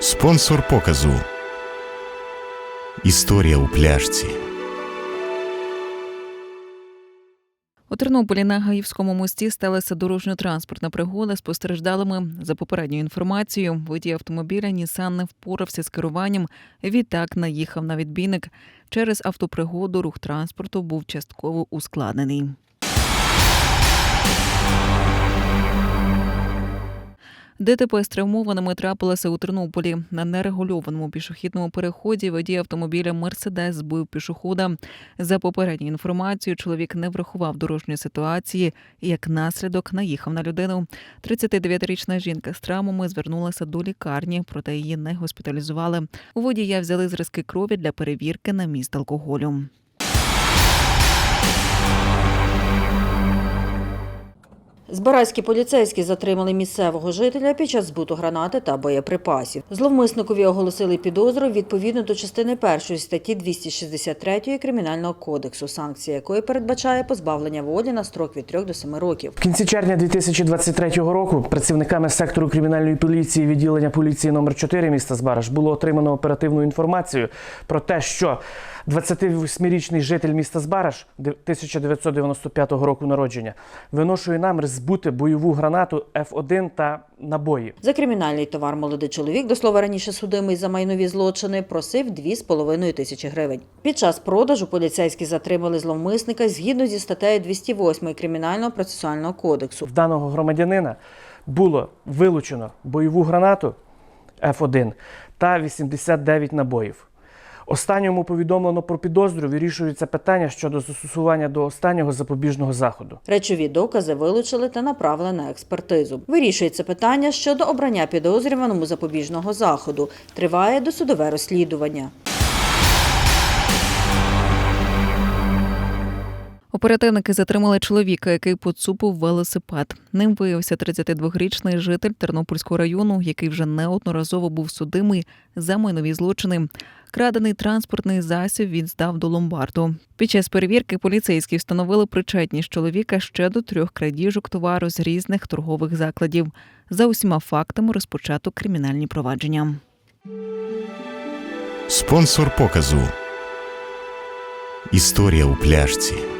Спонсор показу. Історія у пляшці. У Тернополі на Гаївському мості сталася дорожньо-транспортна пригода з постраждалими. За попередньою інформацією, водій автомобіля Нісан не впорався з керуванням. Відтак наїхав на відбійник. Через автопригоду рух транспорту був частково ускладнений. ДТП з травмованими трапилося у Тернополі. На нерегульованому пішохідному переході водій автомобіля Мерседес збив пішохода. За попередньою інформацією, чоловік не врахував дорожньої ситуації і як наслідок наїхав на людину. 39-річна жінка з травмами звернулася до лікарні, проте її не госпіталізували. У водія взяли зразки крові для перевірки на міст алкоголю. Збаразькі поліцейські затримали місцевого жителя під час збуту гранати та боєприпасів. Зловмисникові оголосили підозру відповідно до частини першої статті 263 Кримінального кодексу, санкція якої передбачає позбавлення волі на строк від 3 до 7 років. В кінці червня 2023 року працівниками сектору кримінальної поліції відділення поліції номер 4 міста Збараж було отримано оперативну інформацію про те, що 28-річний житель міста Збараж 1995 року народження виношує намір збути бойову гранату F1 та набої. За кримінальний товар молодий чоловік, до слова раніше судимий за майнові злочини, просив 2,5 тисячі гривень. Під час продажу поліцейські затримали зловмисника згідно зі статтею 208 Кримінального процесуального кодексу. В даного громадянина було вилучено бойову гранату F1 та 89 набоїв. Останньому повідомлено про підозру, вирішується питання щодо застосування до останнього запобіжного заходу. Речові докази вилучили та направили на експертизу. Вирішується питання щодо обрання підозрюваному запобіжного заходу. Триває досудове розслідування. Оперативники затримали чоловіка, який поцупив велосипед. Ним виявився 32-річний житель Тернопільського району, який вже неодноразово був судимий за майнові злочини. Крадений транспортний засіб він здав до ломбарду. Під час перевірки поліцейські встановили причетність чоловіка ще до трьох крадіжок товару з різних торгових закладів. За усіма фактами розпочато кримінальні провадження. Спонсор показу. Історія у пляшці.